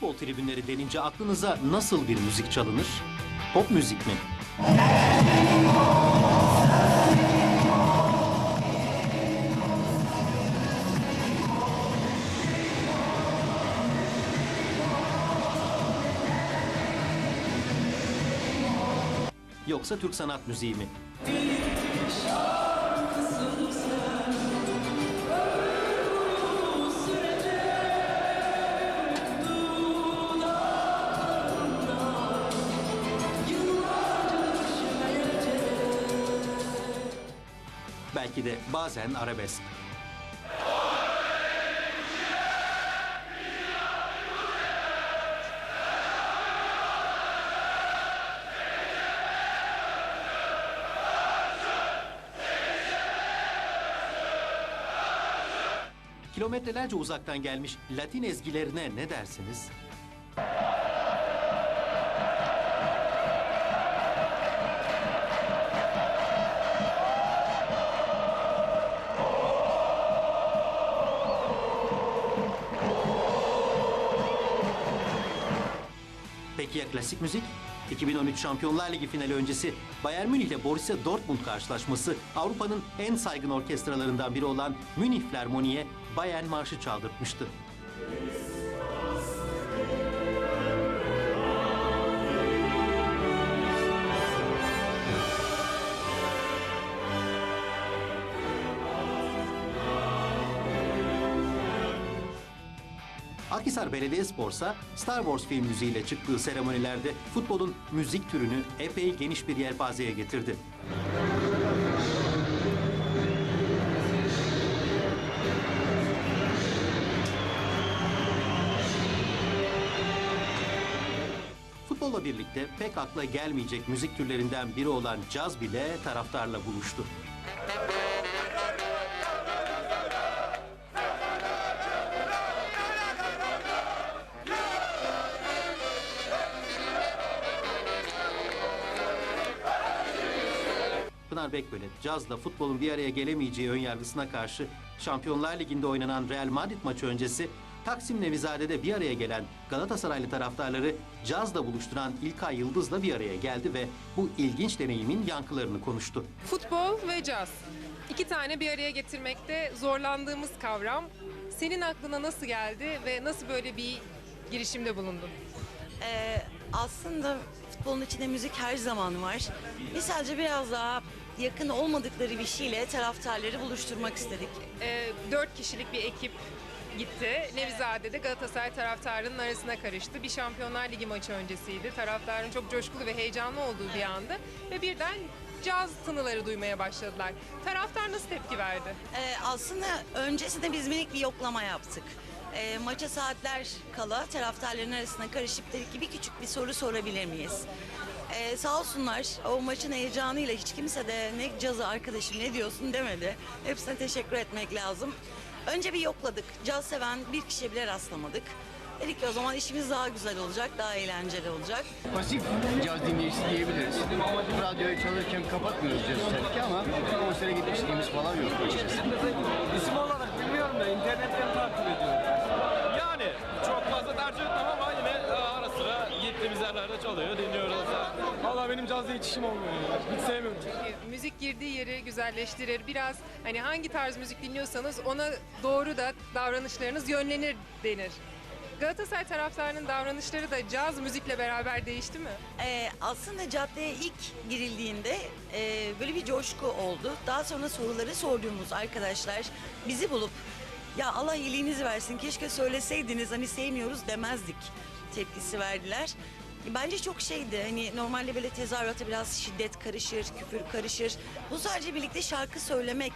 Futbol tribünleri denince aklınıza nasıl bir müzik çalınır? Pop müzik mi? Yoksa Türk sanat müziği mi? Belki de bazen arabesk. Kilometrelerce uzaktan gelmiş Latin ezgilerine ne dersiniz? Peki ya klasik müzik? 2013 Şampiyonlar Ligi finali öncesi Bayern Münih ile Borussia Dortmund karşılaşması Avrupa'nın en saygın orkestralarından biri olan Münih Flermoni'ye Bayern Marşı çaldırtmıştı. Akhisar Belediyespor ise Star Wars film müziğiyle çıktığı seremonilerde futbolun müzik türünü epey geniş bir yelpazeye getirdi. Futbolla birlikte pek akla gelmeyecek müzik türlerinden biri olan caz bile taraftarla buluştu. Pınar Bekbölet, cazla futbolun bir araya gelemeyeceği önyargısına karşı Şampiyonlar Ligi'nde oynanan Real Madrid maçı öncesi Taksim Nevizade'de bir araya gelen Galatasaraylı taraftarları cazla buluşturan İlkay Yıldız'la bir araya geldi ve bu ilginç deneyimin yankılarını konuştu. Futbol ve caz. İki tane bir araya getirmekte zorlandığımız kavram. Senin aklına nasıl geldi ve nasıl böyle bir girişimde bulundun? Ee, aslında futbolun içinde müzik her zaman var. Biz sadece biraz daha yakın olmadıkları bir şeyle taraftarları buluşturmak istedik. Ee, dört kişilik bir ekip gitti. Nevizade'de Galatasaray taraftarının arasına karıştı. Bir Şampiyonlar Ligi maçı öncesiydi. Taraftarın çok coşkulu ve heyecanlı olduğu bir andı. Ve birden caz tınıları duymaya başladılar. Taraftar nasıl tepki verdi? Ee, aslında öncesinde biz minik bir yoklama yaptık. Ee, maça saatler kala taraftarların arasına karışıp dedik ki bir küçük bir soru sorabilir miyiz? Ee, sağ olsunlar o maçın heyecanıyla hiç kimse de ne cazı arkadaşım ne diyorsun demedi. Hepsine teşekkür etmek lazım. Önce bir yokladık. Caz seven bir kişiye bile rastlamadık. Dedik ki o zaman işimiz daha güzel olacak, daha eğlenceli olacak. pasif caz dinleyicisi diyebiliriz. Radyoyu çalırken kapatmıyoruz cazı tabii ki ama konsere gitmişliğimiz falan yok açıkçası. İsim olarak bilmiyorum da internetten takip ediyorum. Yani çok fazla tercih etmem ama yine e, ara sıra gittiğimiz yerlerde çalıyor, dinliyoruz. Valla benim cazla hiç işim olmuyor ya. Hiç sevmiyorum. Müzik girdiği yeri güzelleştirir. Biraz hani hangi tarz müzik dinliyorsanız ona doğru da davranışlarınız yönlenir denir. Galatasaray taraftarının davranışları da caz müzikle beraber değişti mi? Ee, aslında caddeye ilk girildiğinde e, böyle bir coşku oldu. Daha sonra soruları sorduğumuz arkadaşlar bizi bulup ya Allah iyiliğinizi versin keşke söyleseydiniz hani sevmiyoruz demezdik tepkisi verdiler. Bence çok şeydi hani normalde böyle tezahürata biraz şiddet karışır, küfür karışır. Bu sadece birlikte şarkı söylemek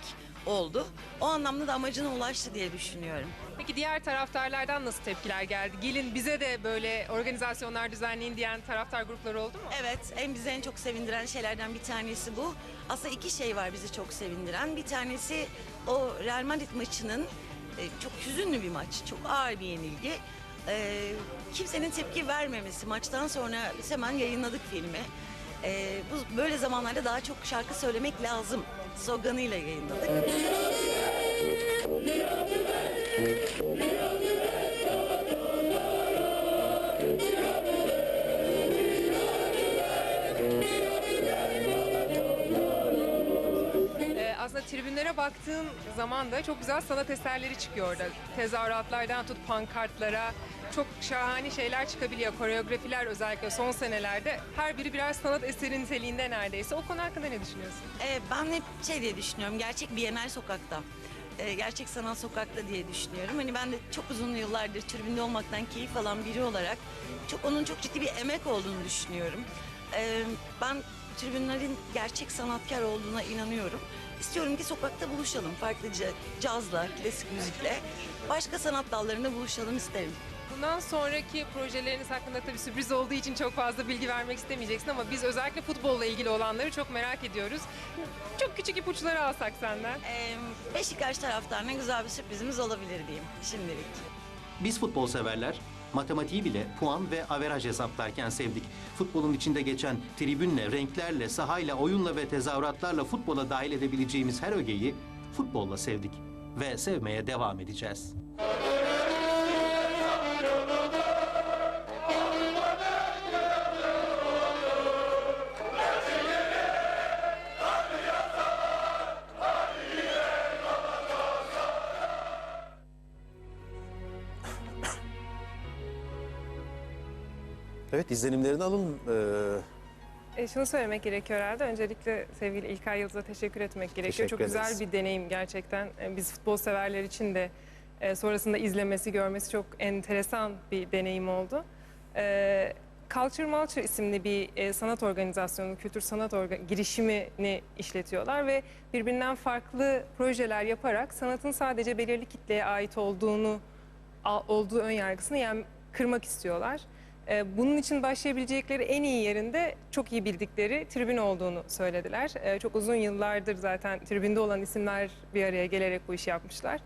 oldu. O anlamda da amacına ulaştı diye düşünüyorum. Peki diğer taraftarlardan nasıl tepkiler geldi? Gelin bize de böyle organizasyonlar düzenleyin diyen taraftar grupları oldu mu? Evet, en bizi en çok sevindiren şeylerden bir tanesi bu. Aslında iki şey var bizi çok sevindiren. Bir tanesi o Real Madrid maçının e, çok hüzünlü bir maç, çok ağır bir yenilgi. E, kimsenin tepki vermemesi. Maçtan sonra biz hemen yayınladık filmi. Ee, bu böyle zamanlarda daha çok şarkı söylemek lazım. Sloganıyla yayınladık. Ee, aslında tribünlere baktığım zaman da çok güzel sanat eserleri çıkıyordu. Tezahüratlardan tut pankartlara, çok şahane şeyler çıkabiliyor. Koreografiler özellikle son senelerde her biri birer sanat eseri niteliğinde neredeyse. O konu hakkında ne düşünüyorsun? Ee, ben hep şey diye düşünüyorum. Gerçek Bienal sokakta. Ee, gerçek sanat sokakta diye düşünüyorum. Hani ben de çok uzun yıllardır tribünde olmaktan keyif alan biri olarak çok onun çok ciddi bir emek olduğunu düşünüyorum. Ee, ben tribünlerin gerçek sanatkar olduğuna inanıyorum. İstiyorum ki sokakta buluşalım. Farklı ca- cazla, klasik müzikle, başka sanat dallarında buluşalım isterim. Bundan sonraki projeleriniz hakkında tabii sürpriz olduğu için çok fazla bilgi vermek istemeyeceksin ama biz özellikle futbolla ilgili olanları çok merak ediyoruz. Çok küçük ipuçları alsak senden. Ee, Beşiktaş taraftarına güzel bir sürprizimiz olabilir diyeyim şimdilik. Biz futbol severler matematiği bile puan ve averaj hesaplarken sevdik. Futbolun içinde geçen tribünle, renklerle, sahayla, oyunla ve tezahüratlarla futbola dahil edebileceğimiz her ögeyi futbolla sevdik. Ve sevmeye devam edeceğiz. Evet izlenimlerini alalım. Ee, E, şunu söylemek gerekiyor herhalde. Öncelikle sevgili İlkay Yıldız'a teşekkür etmek gerekiyor. Teşekkür Çok güzel bir deneyim gerçekten. E, biz futbol severler için de e, sonrasında izlemesi, görmesi çok enteresan bir deneyim oldu. E, Culture Multure isimli bir e, sanat organizasyonu, kültür sanat orga- girişimini işletiyorlar ve birbirinden farklı projeler yaparak sanatın sadece belirli kitleye ait olduğunu olduğu ön yargısını yani kırmak istiyorlar. Ee, Bunun için başlayabilecekleri en iyi yerinde çok iyi bildikleri tribün olduğunu söylediler. Ee, Çok uzun yıllardır zaten tribünde olan isimler bir araya gelerek bu işi yapmışlar.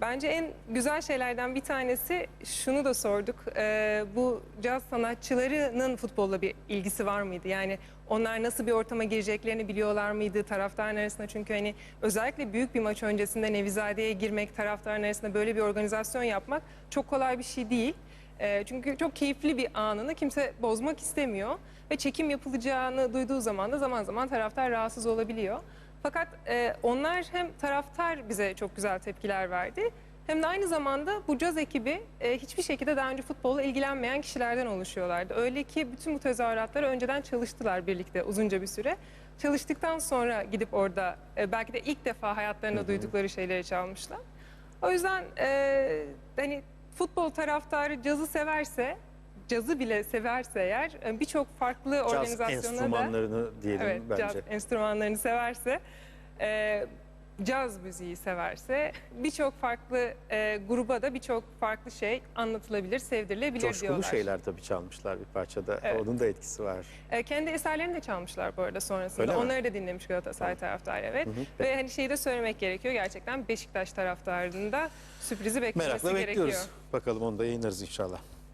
Bence en güzel şeylerden bir tanesi şunu da sorduk. Ee, bu caz sanatçılarının futbolla bir ilgisi var mıydı? Yani onlar nasıl bir ortama gireceklerini biliyorlar mıydı taraftarın arasında? Çünkü hani özellikle büyük bir maç öncesinde Nevizade'ye girmek, taraftarın arasında böyle bir organizasyon yapmak çok kolay bir şey değil. Ee, çünkü çok keyifli bir anını kimse bozmak istemiyor ve çekim yapılacağını duyduğu zaman da zaman zaman taraftar rahatsız olabiliyor. Fakat e, onlar hem taraftar bize çok güzel tepkiler verdi hem de aynı zamanda bu caz ekibi e, hiçbir şekilde daha önce futbolla ilgilenmeyen kişilerden oluşuyorlardı. Öyle ki bütün bu tezahüratları önceden çalıştılar birlikte uzunca bir süre. Çalıştıktan sonra gidip orada e, belki de ilk defa hayatlarında duydukları şeyleri çalmışlar. O yüzden e, hani futbol taraftarı cazı severse, cazı bile severse eğer e, birçok farklı caz organizasyona da enstrümanlarını diyelim evet, bence. caz enstrümanlarını severse, e, caz müziği severse birçok farklı e, gruba da birçok farklı şey anlatılabilir, sevdirilebilir Coşkulu diyorlar. şeyler tabii çalmışlar bir parçada. Evet. Onun da etkisi var. E, kendi eserlerini de çalmışlar bu arada sonrasında. Öyle mi? Onları da dinlemiş Galatasaray taraftarı evet. Hı hı, Ve hani şeyi de söylemek gerekiyor gerçekten Beşiktaş taraftarının da sürprizi beklemesi Merakla gerekiyor. bekliyoruz. Bakalım onu da yayınlarız inşallah.